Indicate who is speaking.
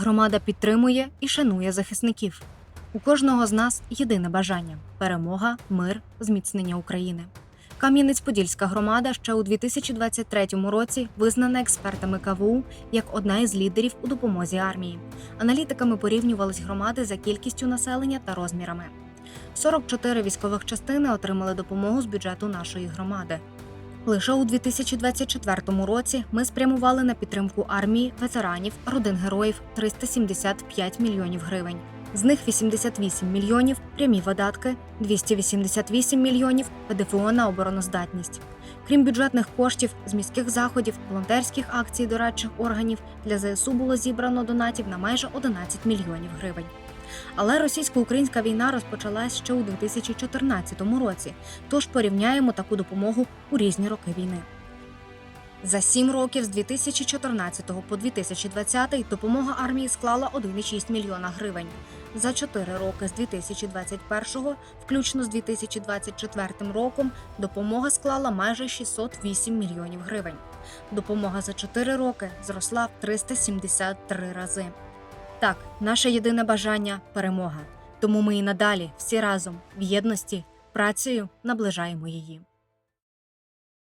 Speaker 1: Громада підтримує і шанує захисників. У кожного з нас єдине бажання перемога, мир, зміцнення України. Кам'янець-Подільська громада ще у 2023 році визнана експертами КВУ як одна із лідерів у допомозі армії. Аналітиками порівнювались громади за кількістю населення та розмірами. 44 військових частини отримали допомогу з бюджету нашої громади. Лише у 2024 році ми спрямували на підтримку армії, ветеранів, родин героїв 375 мільйонів гривень. З них 88 мільйонів прямі видатки, 288 мільйонів ПДФО на обороноздатність. Крім бюджетних коштів з міських заходів, волонтерських акцій дорадчих органів для ЗСУ було зібрано донатів на майже 11 мільйонів гривень. Але російсько-українська війна розпочалась ще у 2014 році, тож порівняємо таку допомогу у різні роки війни. За сім років з 2014 по 2020 допомога армії склала 1,6 мільйона гривень. За чотири роки з 2021, включно з 2024 роком, допомога склала майже 608 мільйонів гривень. Допомога за чотири роки зросла в 373 рази. Так, наше єдине бажання перемога. Тому ми і надалі всі разом в єдності працею наближаємо її.